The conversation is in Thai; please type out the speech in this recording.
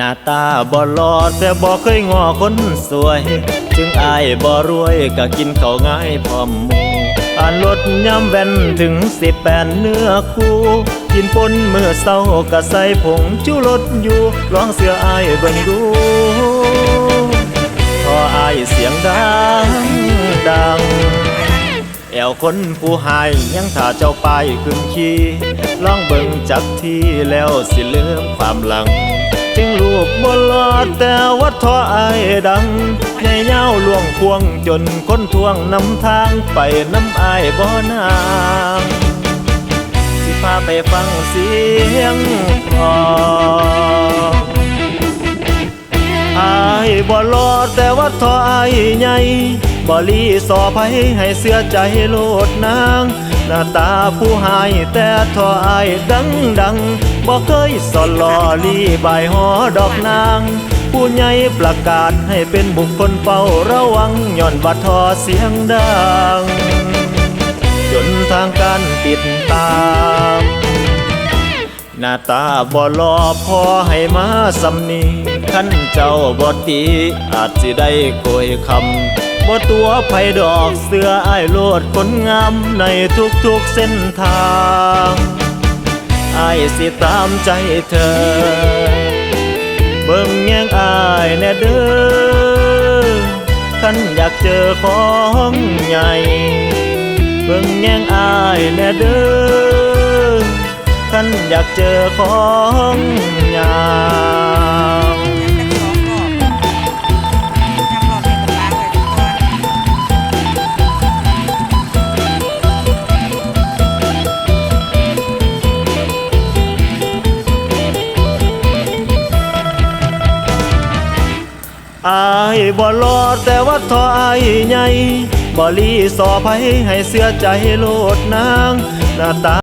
หน้าตาบ่หลอดแต่บ่เคยงอคนสวย ถึงอายบ่รวยก็กินข้าวง่ายพร้อมมูอ่านรถย้ำแว่นถึงสิบแปดเนื้อคู่ กินปนเมื่อเศร้าก็ใส่ผงชูรสอยู่ลองเสื้ออายเบิ่งดูพออายเสียงดังดังแอวคนผู้หายยังถ้าเจ้าไปขึ้นขี่ลองเบิ่งจักทีแล้วสิลืมความหลัง ปบนลอดแต่ว่าทอไอายดังใหญ่เย้าล่วงควงจนค้นทวงนำทางไปน้ำอายบ่นางสิพาไปฟังเสียงพอไอายบ่รอแต่ว่าทออายใหญ่บ่ลีสอไผให้เสื้อใจโลดนาง หน้าตาผู้หายแต่ทออายดังดังบ่เคยสอนลอลีบายหอดอกนาง ผู้ใหญ่ประกาศให้เป็นบุคคลเฝ้าระวังย่อนบัดทอเสียงดัง จนทางการติดตามหน้าตาบ่ลอพอให้มาสำนีขันเจ้าบ่ตีอาจสิได้โกยคำ บ่ตัวไผดอกเสื้ออ้ายโลดคนงามในทุกๆเส้นทางอ้ายสิตามใจเธอ เบิ่งแย่งอายแน่เด้อขันอยากเจอของใหญ่เบิ่งแย่งอายแน่เด้อท่านอยากเจอของยาว อายบ่รอแต่ว่าทออายใหญ่บ่ลีสอไผให้เสื้อใจโลดนางหน้าตา